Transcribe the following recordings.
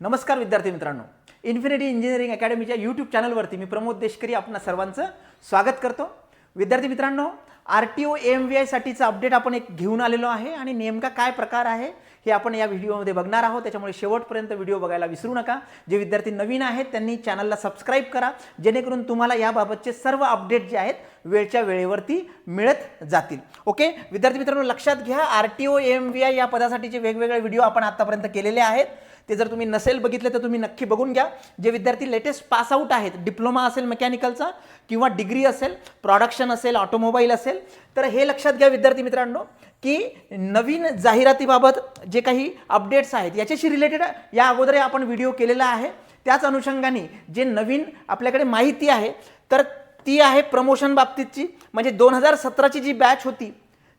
नमस्कार विद्यार्थी मित्रांनो. इन्फिनिटी इंजिनिअरिंग अकॅडमीच्या यूट्यूब चॅनलवरती मी प्रमोद देशकरी आपणा सर्वांचं स्वागत करतो. विद्यार्थी मित्रांनो R T O M V आयसाठीचं update आपण एक घेऊन आलेलो आहे आणि नेमका काय प्रकार आहे हे आपण या व्हिडिओमध्ये बघणार आहोत. त्याच्यामुळे शेवटपर्यंत व्हिडिओ बघायला विसरू नका. जे विद्यार्थी नवीन आहेत त्यांनी चॅनलला सबस्क्राईब करा. जेणेकरून तुम्हाला याबाबतचे सर्व अपडेट जे आहेत वेळच्या वेळेवरती मिळत जातील. ओके विद्यार्थी मित्रांनो लक्षात घ्या R T O M V I या पदासाठीचे वेगवेगळे व्हिडिओ आपण आत्तापर्यंत केलेले आहेत. ते जर तुम्ही नसेल बघितले तर तुम्ही नक्की बघून घ्या. जे विद्यार्थी लेटेस्ट पास आऊट आहेत डिप्लोमा असेल मेकॅनिकलचा किंवा डिग्री असेल प्रॉडक्शन असेल ऑटोमोबाईल असेल तर हे लक्षात घ्या विद्यार्थी मित्रांनो की नवीन जाहिरातीबाबत जे काही अपडेट्स आहेत याच्याशी रिलेटेड या अगोदर आपण व्हिडिओ केलेला आहे. त्याच अनुषंगाने जे नवीन आपल्याकडे माहिती आहे तर ती आहे प्रमोशन बाबतीतची. म्हणजे दोन हजार सतराची जी बॅच होती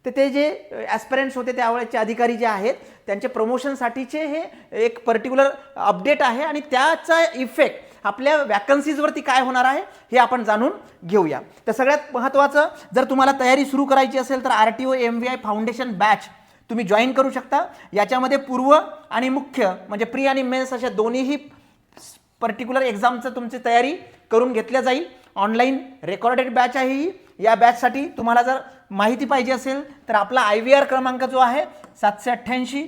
तर ते जे ॲस्पिरंट्स होते त्यावेळेचे अधिकारी जे आहेत त्यांचे प्रमोशनसाठीचे हे एक पर्टिक्युलर अपडेट आहे आणि त्याचा इफेक्ट आपल्या वॅकन्सीजवरती काय होणार आहे हे आपण जाणून घेऊया. तर सगळ्यात महत्त्वाचं जर तुम्हाला तयारी सुरू करायची असेल तर R T O M V I foundation batch तुम्ही जॉईन करू शकता. याच्यामध्ये पूर्व आणि मुख्य म्हणजे प्री आणि मेन्स अशा दोन्हीही पर्टिक्युलर एक्झामचं तुमची तयारी करून घेतल्या जाईल. ऑनलाईन रेकॉर्डेड बॅच आहे ही. या बॅचसाठी तुम्हाला जर माहिती पाहिजे असेल तर आपला आय व्ही आर क्रमांक जो आहे सातशे अठ्ठ्याऐंशी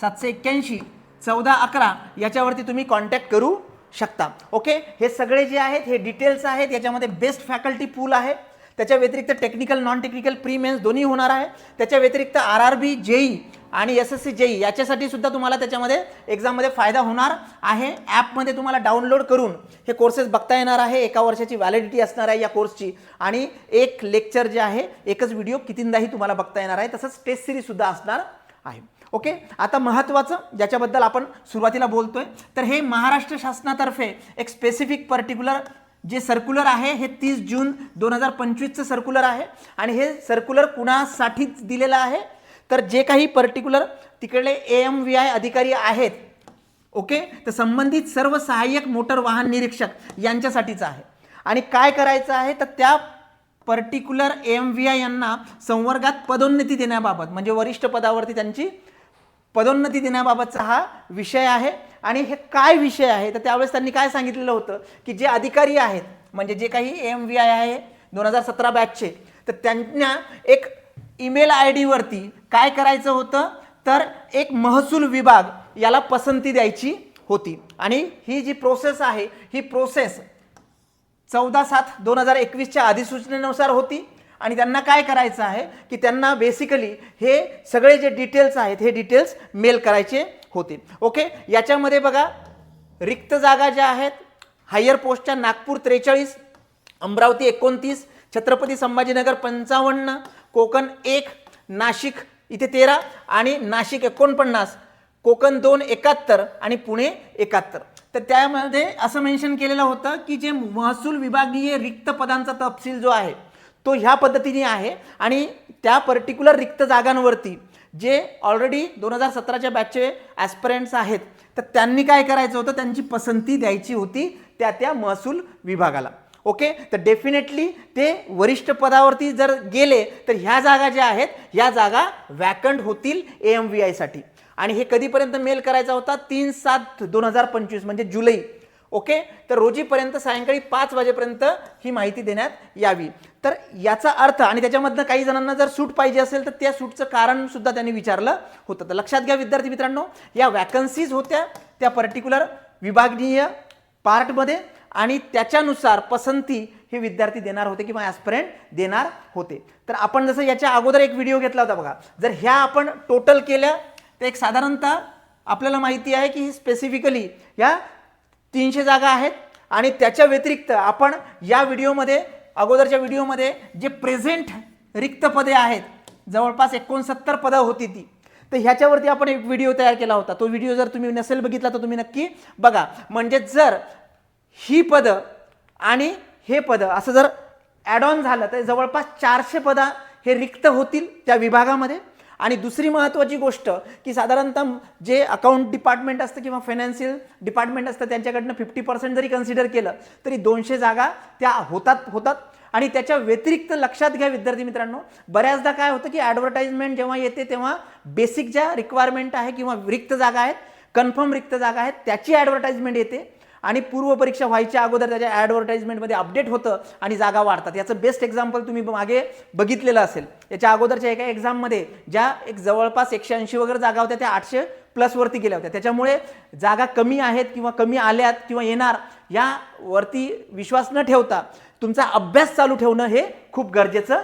सातशे एक्क्याऐंशी चौदा अकरा याच्यावरती तुम्ही कॉन्टॅक्ट करू शकता. ओके हे सगळे जे आहेत हे डिटेल्स आहेत याच्यामध्ये बेस्ट फॅकल्टी पूल आहे. त्याच्या व्यतिरिक्त technical non technical pre mains दोन्ही होणार आहे. त्याच्या व्यतिरिक्त आर आर बी जेई आणि एस एस सी जेई याच्यासाठी सुद्धा तुम्हाला त्याच्यामध्ये एक्झाममध्ये फायदा होणार आहे. ॲपमध्ये तुम्हाला डाउनलोड करून हे कोर्सेस बघता येणार आहे. एका वर्षाची व्हॅलिडिटी असणार आहे या कोर्सची आणि एक लेक्चर जे आहे एकच व्हिडिओ कितींदाही तुम्हाला बघता येणार आहे. तसंच टेस्ट सिरीजसुद्धा असणार आहे. ओके आता महत्त्वाचं ज्याच्याबद्दल आपण सुरुवातीला बोलतोय तर हे महाराष्ट्र शासनातर्फे एक स्पेसिफिक पर्टिक्युलर जे सर्क्युलर आहे हे तीस जून दोन हजार पंचवीसचं सर्क्युलर आहे. आणि हे सर्क्युलर कुणासाठीच दिलेलं आहे? तर जे काही पर्टिक्युलर तिकडले ए एम व्ही आय अधिकारी आहेत ओके तर संबंधित सर्व सहाय्यक मोटर वाहन निरीक्षक यांच्यासाठीचं आहे. आणि काय करायचं आहे? तर त्या पर्टिक्युलर एम व्ही आय यांना संवर्गात पदोन्नती देण्याबाबत म्हणजे वरिष्ठ पदावरती त्यांची पदोन्नती देण्याबाबतचा हा विषय आहे. आणि हे काय विषय आहे? तर त्यावेळेस त्यांनी काय सांगितलेलं होतं? की जे अधिकारी आहेत म्हणजे जे काही एम व्ही आय आहे दोन हजार सतरा बॅचचे तर त्यांना एक ईमेल आय डीवरती काय करायचं होतं? तर एक महसूल विभाग याला पसंती द्यायची होती. आणि ही जी प्रोसेस आहे ही प्रोसेस चौदा सात दोन हजार एकवीसच्या अधिसूचनेनुसार होती. आणि त्यांना काय करायचं आहे? की त्यांना बेसिकली हे सगळे जे डिटेल्स आहेत हे डिटेल्स मेल करायचे. होते ओके याच्यामध्ये बघा रिक्त जागा ज्या आहेत हायर पोस्टच्या नागपूर त्रेचाळीस अमरावती एकोणतीस छत्रपती संभाजीनगर पंचावन्न कोकण एक नाशिक इथे तेरा आणि नाशिक एकोणपन्नास कोकण दोन एकाहत्तर आणि पुणे एकाहत्तर. तर त्यामध्ये असं मेन्शन केलेलं होतं की जे महसूल विभागीय रिक्त पदांचा तपशील जो आहे तो ह्या पद्धतीने आहे आणि त्या पर्टिक्युलर रिक्त जागांवरती जे ऑलरेडी दोन हजार सतराच्या बॅचचे ॲस्पिरंट्स आहेत तर त्यांनी काय करायचं होतं? त्यांची पसंती द्यायची होती त्या त्या महसूल विभागाला. ओके तर डेफिनेटली ते वरिष्ठ पदावरती जर गेले तर ह्या जागा ज्या आहेत ह्या जागा वॅकंट होतील ए एम व्ही आयसाठी आणि हे कधीपर्यंत मेल करायचा होता? तीन सात दोन हजार पंचवीस म्हणजे जुलै. ओके तर रोजीपर्यंत सायंकाळी पाच वाजेपर्यंत ही माहिती देण्यात यावी. तर याचा अर्थ आणि त्याच्यामधनं काही जणांना जर सूट पाहिजे असेल तर त्या सूटचं कारण सुद्धा त्यांनी विचारलं होतं. तर लक्षात घ्या विद्यार्थी मित्रांनो या वॅकन्सीज होत्या त्या पर्टिक्युलर विभागीय पार्टमध्ये आणि त्याच्यानुसार पसंती हे विद्यार्थी देणार होते किंवा ॲस्पिरंट देणार होते. तर आपण जसं याच्या अगोदर एक व्हिडिओ घेतला होता बघा. जर ह्या आपण टोटल केल्या तर एक साधारणतः आपल्याला माहिती आहे की स्पेसिफिकली या तीनशे जागा आहेत आणि त्याच्या व्यतिरिक्त आपण या व्हिडिओमध्ये अगोदरच्या व्हिडिओमध्ये जे प्रेझेंट रिक्त पदे आहेत जवळपास एकोणसत्तर पदं होती ती. तर ह्याच्यावरती आपण एक व्हिडिओ तयार केला होता. तो व्हिडिओ जर तुम्ही नसेल बघितला तर तुम्ही नक्की बघा. म्हणजे जर ही पदं आणि हे पदं असं जर ॲड ऑन झालं तर जवळपास चारशे पदं हे रिक्त होतील त्या विभागामध्ये. आणि दुसरी महत्त्वाची गोष्ट की साधारणतः जे अकाउंट डिपार्टमेंट असतं किंवा फायनान्शियल डिपार्टमेंट असतं त्यांच्याकडनं फिफ्टी पर्सेंट जरी कन्सिडर केलं तरी दोनशे जागा त्या होतात होतात. आणि त्याच्या व्यतिरिक्त लक्षात घ्या विद्यार्थी मित्रांनो बऱ्याचदा काय होतं की ॲडव्हर्टाइजमेंट जेव्हा येते तेव्हा बेसिक ज्या रिक्वायरमेंट आहे किंवा रिक्त जागा आहेत कन्फर्म रिक्त जागा आहेत त्याची ॲडव्हर्टाइजमेंट येते. आणि पूर्व परीक्षा व्हायच्या अगोदर त्याच्या ॲडव्हर्टाइजमेंटमध्ये अपडेट होतं आणि जागा वाढतात. याचं बेस्ट एक्झाम्पल तुम्ही मागे बघितलेलं असेल. याच्या अगोदरच्या एका एक्झाममध्ये ज्या एक जवळपास एकशे ऐंशी वगैरे जागा होत्या त्या आठशे प्लसवरती गेल्या होत्या. त्याच्यामुळे जागा कमी आहेत किंवा कमी आल्यात किंवा येणार यावरती विश्वास न ठेवता तुमचा अभ्यास चालू ठेवणं हे खूप गरजेचं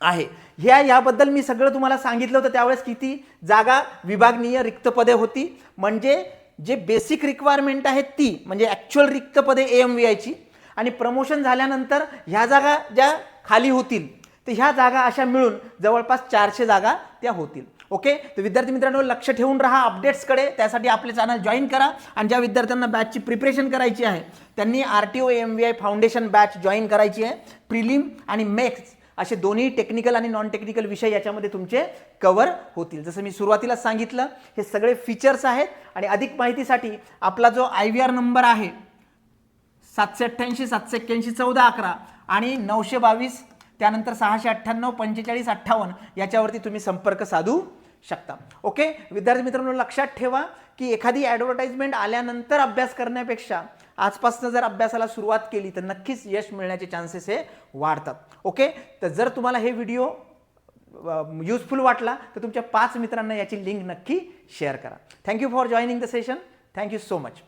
आहे. ह्या याबद्दल मी सगळं तुम्हाला सांगितलं होतं त्यावेळेस किती जागा विभागनीय रिक्त पदे होती. म्हणजे जे बेसिक रिक्वायरमेंट आहेत ती म्हणजे ॲक्च्युअल रिक्त पदे ए एम व्ही आयची आणि प्रमोशन झाल्यानंतर ह्या जागा ज्या खाली होतील तर ह्या जागा अशा मिळून जवळपास चारशे जागा त्या होतील. ओके तर विद्यार्थी मित्रांनो लक्ष ठेवून राहा अपडेट्सकडे त्यासाठी आपले चॅनल जॉईन करा. आणि ज्या विद्यार्थ्यांना बॅचची प्रिपरेशन करायची आहे त्यांनी R T O M V I foundation batch join करायची आहे. प्रिलिम आणि मेक्स असे दोन्ही टेक्निकल आणि नॉन टेक्निकल विषय याच्यामध्ये तुमचे कवर होतील. जसं मी सुरुवातीला सांगितलं हे सगळे फीचर्स आहेत आणि अधिक माहितीसाठी आपला जो आय व्ही आर नंबर आहे सातशे अठ्ठ्याऐंशी सातशे एक्क्याऐंशी चौदा अकरा आणि नऊशे बावीस त्यानंतर सहाशे अठ्ठ्याण्णव पंचेचाळीस अठ्ठावन्न याच्यावरती तुम्ही संपर्क साधू शकता. ओके विद्यार्थी मित्रांनो लक्षात ठेवा की एखादी ॲडव्हर्टाइजमेंट आल्यानंतर अभ्यास करण्यापेक्षा आजपासून जर अभ्यासाला सुरुवात केली तर नक्कीच यश मिळण्याचे चान्सेस हे वाढतात. ओके तर जर तुम्हाला हे व्हिडिओ युजफुल वाटला तर तुमच्या पाच मित्रांना याची लिंक नक्की शेअर करा. Thank you for joining the session thank you so much